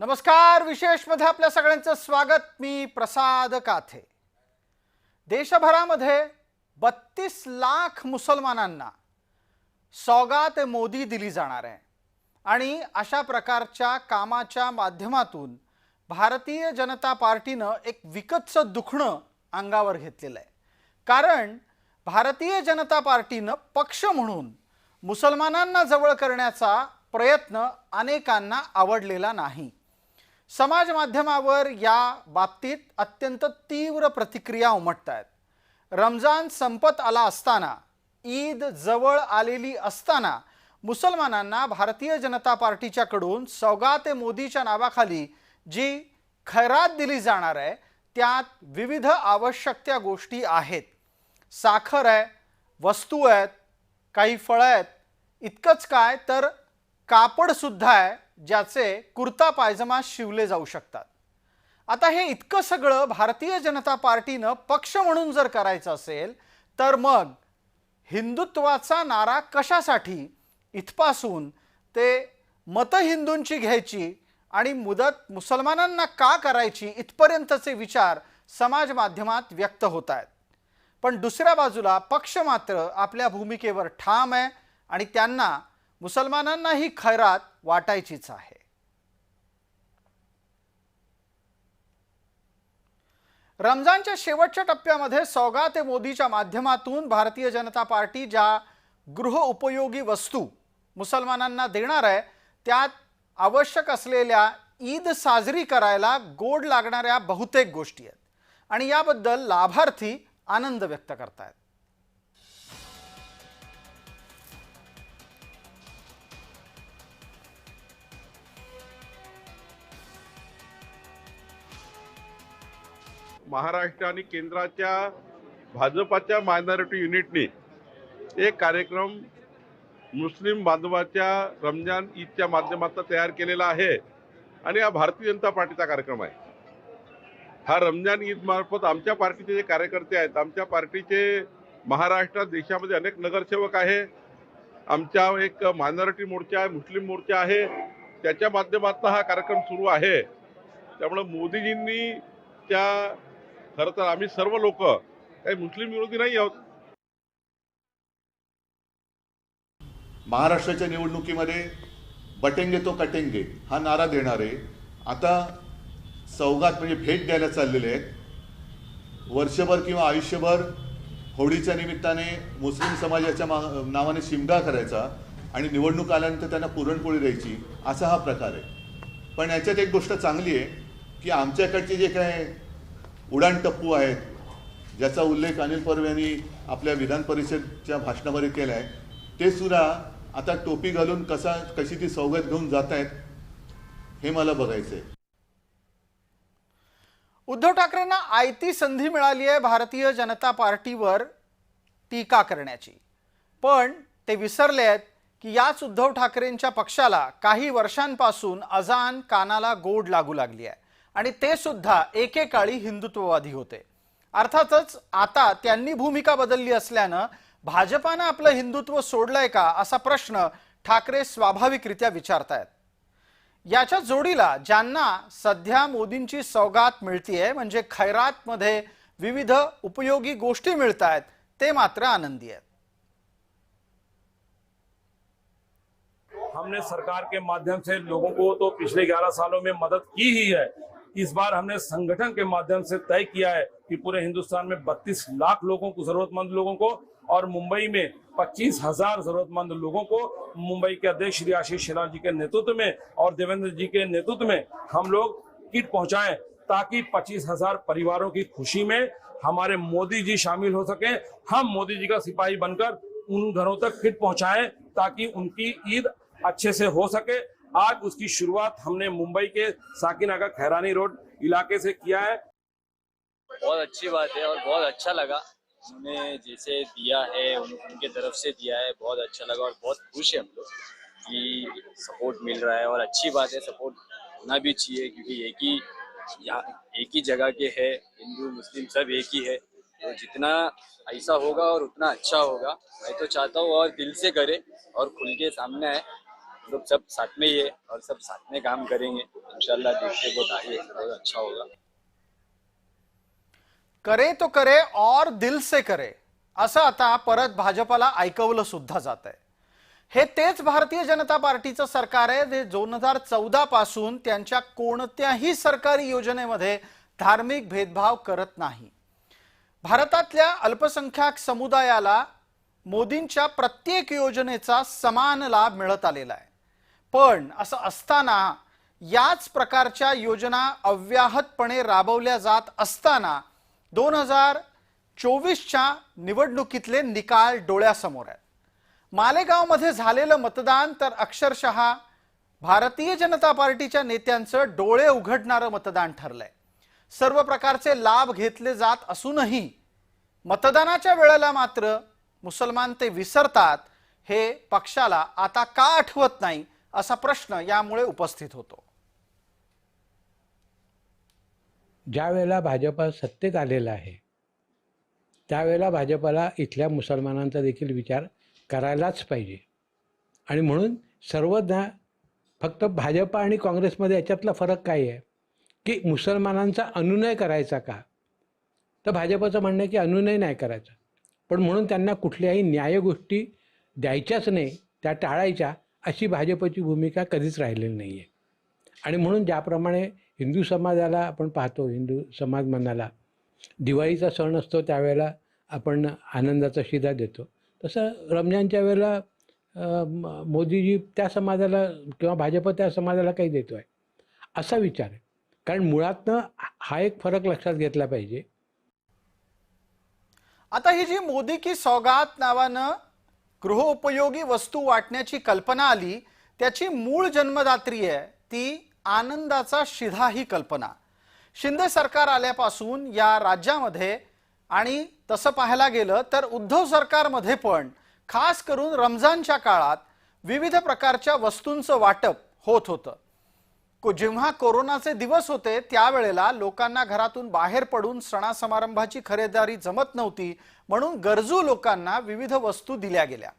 नमस्कार विशेषमध्ये आपल्या सगळ्यांचं स्वागत. मी प्रसाद काथे. देशभरामध्ये बत्तीस लाख मुसलमानांना सौगात मोदी दिली जाणार आहे. आणि अशा प्रकारच्या कामाच्या माध्यमातून भारतीय जनता पार्टीनं एक विकतचं दुखणं अंगावर घेतलेलं आहे. कारण भारतीय जनता पार्टीनं पक्ष म्हणून मुसलमानांना जवळ करण्याचा प्रयत्न अनेकांना आवडलेला नाही. समाज माध्यमावर या बाबतीत अत्यंत तीव्र प्रतिक्रिया उमटत आहेत रमजान संपत आला असताना ईद जवळ आलेली असताना मुसलमानांना भारतीय जनता पार्टीच्याकडून सौगाते मोदीच्या नावाखाली जी खैरात दिली जाणार आहे त्यात विविध आवश्यक त्या गोष्टी आहेत. साखर आहे वस्तू आहेत काही फळं आहेत इतकंच काय तर कापडसुद्धा आहे. ज्याचे कुर्ता पायजमा शिवले जाऊ शकतात. आता हे इतकं सगळं भारतीय जनता पार्टीनं पक्ष म्हणून जर करायचं असेल तर मग हिंदुत्वाचा नारा कशासाठी? इथपासून ते मतं हिंदूंची घ्यायची आणि मुदत मुसलमानांना का करायची इथपर्यंतचे विचार समाज माध्यमात व्यक्त होत आहेत. पण दुसऱ्या बाजूला पक्ष मात्र आपल्या भूमिकेवर ठाम आहे आणि त्यांना मुसलमानांना ही खैरात वाटायचीच आहे. रमजानच्या शेवटच्या टप्प्यामध्ये सौगाते मोदीच्या माध्यमातून भारतीय जनता पार्टी ज्या गृह उपयोगी वस्तू मुसलमानांना देणार आहे त्यात आवश्यक असलेल्या ईद साजरी करायला गोड लागणाऱ्या बहुतेक गोष्टी आहेत. आणि याबद्दल लाभार्थी आनंद व्यक्त करतायत. महाराष्ट्र आणि केंद्राच्या भाजपाच्या मायनॉरिटी युनिटने एक कार्यक्रम मुस्लिम बांधवाच्या रमजान ईदच्या माध्यमातून तयार केलेला आहे. आणि हा भारतीय जनता पार्टीचा कार्यक्रम आहे. हा रमजान ईद मार्फत आमच्या पार्टीचे जे कार्यकर्ते आहेत आमच्या पार्टीचे महाराष्ट्रात देशामध्ये अनेक नगरसेवक आहे. आमच्या एक मायनॉरिटी मोर्चा आहे मुस्लिम मोर्चा आहे. त्याच्या माध्यमातून हा कार्यक्रम सुरू आहे. त्यामुळं मोदीजींनी त्या खरं तर आम्ही सर्व लोक काही मुस्लिम विरोधी नाही आहोत. महाराष्ट्राच्या निवडणुकीमध्ये बटेंगे तो कटेंगे हा नारा देणारे आता सौगात म्हणजे भेट द्यायला चाललेले आहेत. वर्षभर किंवा आयुष्यभर होळीच्या निमित्ताने मुस्लिम समाजाच्या मा नावाने शिमगा करायचा आणि निवडणूक आल्यानंतर त्यांना पुरणपोळी द्यायची असा हा प्रकार आहे. पण याच्यात एक गोष्ट चांगली आहे की आमच्याकडचे जे काय उडाणटप्पू आहेत ज्याचा उल्लेख अनिल परब यांनी आपल्या विधान परिषदच्या भाषणामध्ये केला आहे ते सुद्धा आता टोपी घालून कसा कशी ती सवगत घेऊन जात आहेत हे मला बघायचं आहे उद्धव ठाकरेंना आयती संधी मिळाली आहे भारतीय जनता पार्टीवर टीका करण्याची. पण ते विसरले आहेत की याच उद्धव ठाकरेंच्या पक्षाला काही वर्षांपासून अजान कानाला गोड लागू लागली आहे. आणि ते सुद्धा एकेकाळी हिंदुत्ववादी होते. अर्थातच आता त्यांनी भूमिका बदलली असल्यानं भाजपानं आपलं हिंदुत्व सोडलंय का असा प्रश्न ठाकरे स्वाभाविकरित्या विचारतायत. याच्या जोडीला ज्यांना सध्या मोदींची सौगात मिळतीये म्हणजे खैरातमध्ये विविध उपयोगी गोष्टी मिळत आहेत ते मात्र आनंदी आहेत हमने सरकार के माध्यम से लोगों को तो पिछले 11 सालों में मदद की ही है इस बार हमने संगठन के माध्यम से तय किया है कि पूरे हिंदुस्तान में 32 लाख लोगों को, जरूरतमंद लोगों को और मुंबई में पच्चीस हज़ार जरूरतमंद लोगों को मुंबई के अध्यक्ष श्री आशीष शेलार जी के नेतृत्व में और देवेंद्र जी के नेतृत्व में हम लोग किट पहुंचाएँ ताकि पच्चीस हज़ार परिवारों की खुशी में हमारे मोदी जी शामिल हो सके। हम मोदी जी का सिपाही बनकर उन घरों तक किट पहुंचाएँ ताकि उनकी ईद अच्छे से हो सके। आज उसकी शुरुआत हमने मुंबई के साकिनाका खैरानी रोड इलाके से किया है। बहुत अच्छी बात है और बहुत अच्छा लगा। उन्होंने जैसे दिया है उन, उनके तरफ़ से दिया है बहुत अच्छा लगा और बहुत खुश है हम लोग कि सपोर्ट मिल रहा है और अच्छी बात है सपोर्ट होना भी चाहिए क्योंकि एक ही एक ही जगह के है हिंदू मुस्लिम सब एक ही है। तो जितना ऐसा होगा और उतना अच्छा होगा। मैं तो चाहता हूँ और दिल से करे और खुल के सामने आए। लोग सब साथ में ही है और सब साथ में काम करेंगे। इंशाल्लाह देखते बहुत आगे बहुत अच्छा होगा। करे तो करे और दिल से करे। असं आता परत भाजपाला ऐकवलं सुद्धा जात आहे हे तेच भारतीय जनता पार्टीचं सरकार आहे जे दोन हजार चौदा पासून त्यांच्या कोणत्याही सरकारी योजनेमध्ये धार्मिक भेदभाव करत नाही. भारतातल्या अल्पसंख्याक समुदायाला मोदींच्या प्रत्येक योजनेचा समान लाभ मिळत आलेला आहे. पण असं असताना याच प्रकारच्या योजना अव्याहतपणे राबवल्या जात असताना दोन हजार चोवीसच्या निवडणुकीतले निकाल डोळ्यासमोर आहेत. मालेगावमध्ये झालेलं मतदान तर अक्षरशः भारतीय जनता पार्टीच्या नेत्यांचं डोळे उघडणारं मतदान ठरलंय. सर्व प्रकारचे लाभ घेतले जात असूनही मतदानाच्या वेळेला मात्र मुसलमान ते विसरतात हे पक्षाला आता का आठवत नाही असा प्रश्न यामुळे उपस्थित होतो. ज्या वेळेला भाजपा सत्तेत आलेला आहे त्यावेळेला भाजपाला इथल्या मुसलमानांचा देखील विचार करायलाच पाहिजे. आणि म्हणून सर्वदा फक्त भाजपा आणि काँग्रेसमध्ये याच्यातला फरक काय आहे? की मुसलमानांचा अनुनय करायचा का? तर भाजपचं म्हणणं आहे की अनुनय नाही करायचा. पण म्हणून त्यांना कुठल्याही न्याय गोष्टी द्यायच्याच नाही त्या टाळायच्या. अशी भाजपची भूमिका कधीच राहिलेली नाही आहे आणि म्हणून ज्याप्रमाणे हिंदू समाजाला आपण पाहतो हिंदू समाज मनाला दिवाळीचा सण असतो त्यावेळेला आपण आनंदाचा शिदा देतो. तसं रमजानच्या वेळेला मोदीजी त्या समाजाला किंवा भाजप त्या समाजाला काही देतो आहे असा विचार आहे. कारण मुळातनं हा एक फरक लक्षात घेतला पाहिजे. आता ही जी मोदी की सौगात नावानं गृहोपयोगी वस्तू वाटण्याची कल्पना आली त्याची मूळ जन्मदात्री आहे ती आनंदाचा शिधा ही कल्पना. शिंदे सरकार आल्यापासून या राज्यामध्ये आणि तसं पाहायला गेलं तर उद्धव सरकारमध्ये पण खास करून रमजानच्या काळात विविध प्रकारच्या वस्तूंचं वाटप होत होतं. को- जेव्हा कोरोनाचे दिवस होते त्यावेळेला लोकांना घरातून बाहेर पडून सणासमारंभाची खरेदारी जमत नव्हती म्हणून गरजू लोकांना विविध वस्तू दिल्या गेल्या.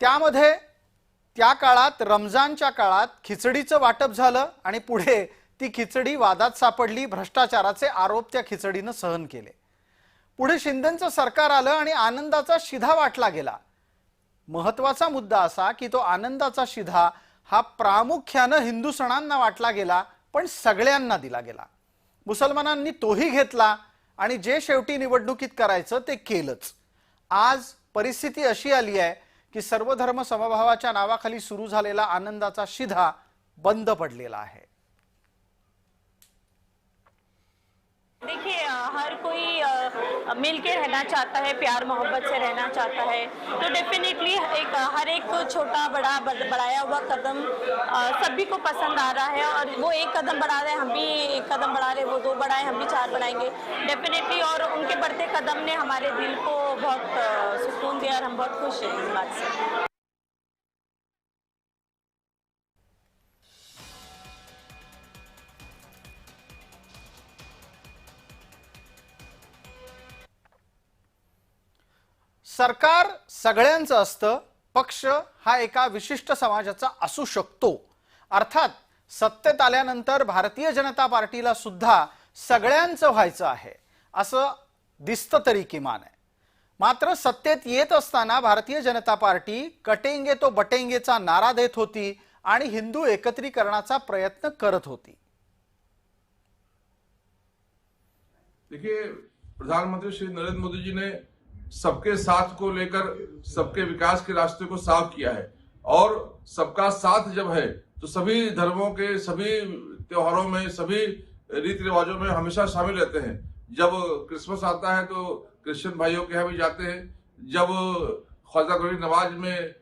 त्यामध्ये त्या काळात रमजानच्या काळात खिचडीचं वाटप झालं आणि पुढे ती खिचडी वादात सापडली भ्रष्टाचाराचे आरोप त्या खिचडीनं सहन केले. पुढे शिंदेचं सरकार आलं आणि आनंदाचा शिधा वाटला गेला. महत्त्वाचा मुद्दा असा की तो आनंदाचा शिधा हा प्रामुख्यानं हिंदू सणांना वाटला गेला पण सगळ्यांना दिला गेला. मुसलमानांनी तोही घेतला आणि जे शेवटी निवडणुकीत करायचं ते केलंच. आज परिस्थिती अशी आली आहे की सर्वधर्म समभावाच्या नावाखाली सुरू झालेला आनंदाचा शिधा बंद पडलेला आहे. देखिए हर कोई मिल के रहना चाहता है, प्यार, मोहब्बत से रहना चाहता है। तो डेफिनेटली एक हर एक छोटा, बड़ा बढ़ाया हुआ कदम सभी को पसंद आ रहा है और वो एक कदम बढ़ा रहे हैं, हम भी एक कदम बढ़ा रहे हैं, वो दो बढ़ाए, हम भी चार बढ़ाएँगे। डेफिनेटली और उनके बढ़ते कदम ने हमारे दिल को बहुत सुकून दिया और हम बहुत खुश हैं इस बात से। सरकार सगळ्यांचं असतं पक्ष हा एका विशिष्ट समाजाचा असू शकतो. अर्थात सत्तेत आल्यानंतर भारतीय जनता पार्टीला सुद्धा सगळ्यांचं व्हायचं आहे असं दिसतं तरी किमान आहे. मात्र सत्तेत येत असताना भारतीय जनता पार्टी कटेंगे तो बटेंगेचा नारा देत होती आणि हिंदू एकत्रीकरणाचा प्रयत्न करत होती. देखिए प्रधानमंत्री श्री नरेंद्र मोदी जी ने सबके साथ को लेकर, सबके विकास के रास्ते को साफ़ किया है। और सबका साथ जब है तो सभी धर्मों के, सभी त्योहारों में, सभी रीति रिवाजों में हमेशा शामिल रहते हैं। जब क्रिसमस आता है तो क्रिश्चियन भाइयों के यहाँ भी जाते हैं। जब ख्वाजा गरीब नवाज़ में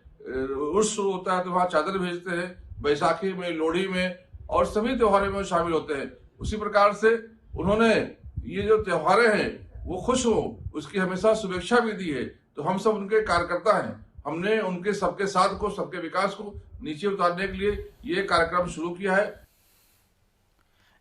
उर्स होता है तो वहाँ चादर भेजते हैं, बैसाखी में, लोहड़ी में, और सभी त्योहारों में शामिल होते हैं। उसी प्रकार से उन्होंने ये जो त्योहारें हैं वो खुश हो उसकी हमेशा शुभेच्छा भी दी है। तो हम सब उनके कार्यकर्ता हैं। हमने उनके सबके साथ को सबके विकास को नीचे उतारने के लिए ये कार्यक्रम शुरू किया है।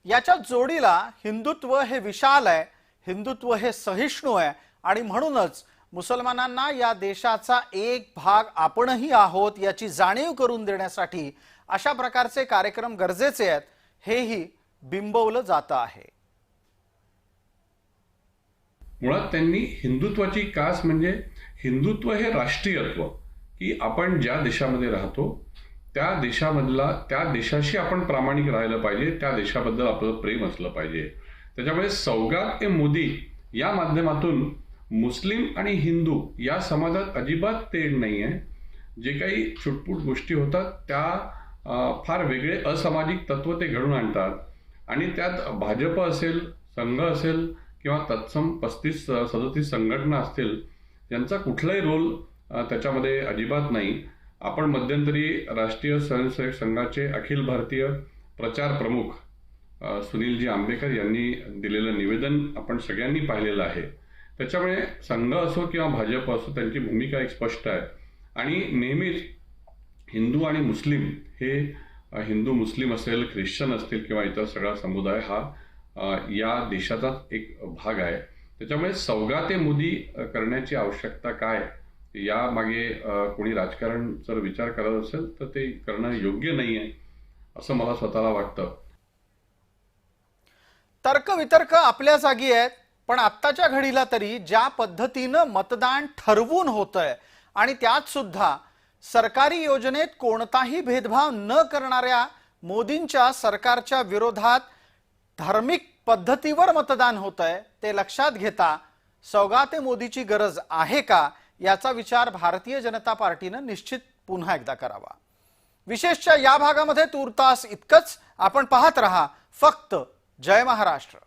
याच्या जोडीला हिंदुत्व हे विशाल आहे हिंदुत्व हे सहिष्णू आहे आणि म्हणूनच मुसलमानांना या देशाचा एक भाग आपणही आहोत याची जाणीव करून देण्यासाठी अशा प्रकारचे कार्यक्रम गरजेचे आहेत हेही बिंबवलं जातं आहे. मुळात त्यांनी हिंदुत्वाची कास म्हणजे हिंदुत्व हे राष्ट्रीयत्व की आपण ज्या देशामध्ये राहतो त्या देशामधला त्या देशाशी आपण प्रामाणिक राहिलं पाहिजे त्या देशाबद्दल आपलं प्रेम असलं पाहिजे. त्याच्यामुळे सौगात ए मोदी या माध्यमातून मुस्लिम आणि हिंदू या समाजात अजिबात तेढ नाही आहे जे काही छुटपूट गोष्टी होतात त्या फार वेगळे असामाजिक तत्व ते घडून आणतात. आणि त्यात भाजप असेल संघ असेल किंवा तत्सम पस्तीस सदतीस संघटना असतील यांचा कुठलाही रोल त्याच्यामध्ये अजिबात नाही. आपण मध्यंतरी राष्ट्रीय स्वयंसेवक संघाचे अखिल भारतीय प्रचार प्रमुख सुनीलजी आंबेकर यांनी दिलेलं निवेदन आपण सगळ्यांनी पाहिलेलं आहे. त्याच्यामुळे संघ असो किंवा भाजप असो त्यांची भूमिका एक स्पष्ट आहे. आणि नेहमीच हिंदू आणि मुस्लिम हे हिंदू मुस्लिम असेल ख्रिश्चन असतील किंवा इतर सगळा समुदाय हा या देशाचाच एक भाग आहे. त्याच्यामुळे सौगाते मोदी करण्याची आवश्यकता काय? यामागे मागे कोणी राजकारण जर विचार करत असेल तर ते करणं योग्य नाही आहे असं मला स्वतःला वाटतं. तर्कवितर्क आपल्या जागी आहेत पण आत्ताच्या घडीला तरी ज्या पद्धतीनं मतदान ठरवून होतंय आणि त्यात सुद्धा सरकारी योजनेत कोणताही भेदभाव न करणाऱ्या मोदींच्या सरकारच्या विरोधात धार्मिक पद्धतीवर मतदान होत आहे ते लक्षात घेता सौगाते मोदीची गरज आहे का याचा विचार भारतीय जनता पार्टीनं निश्चित पुन्हा एकदा करावा. विशेषच्या या भागामध्ये तूर्तास इतकंच आपण पाहत रहा फक्त जय महाराष्ट्र.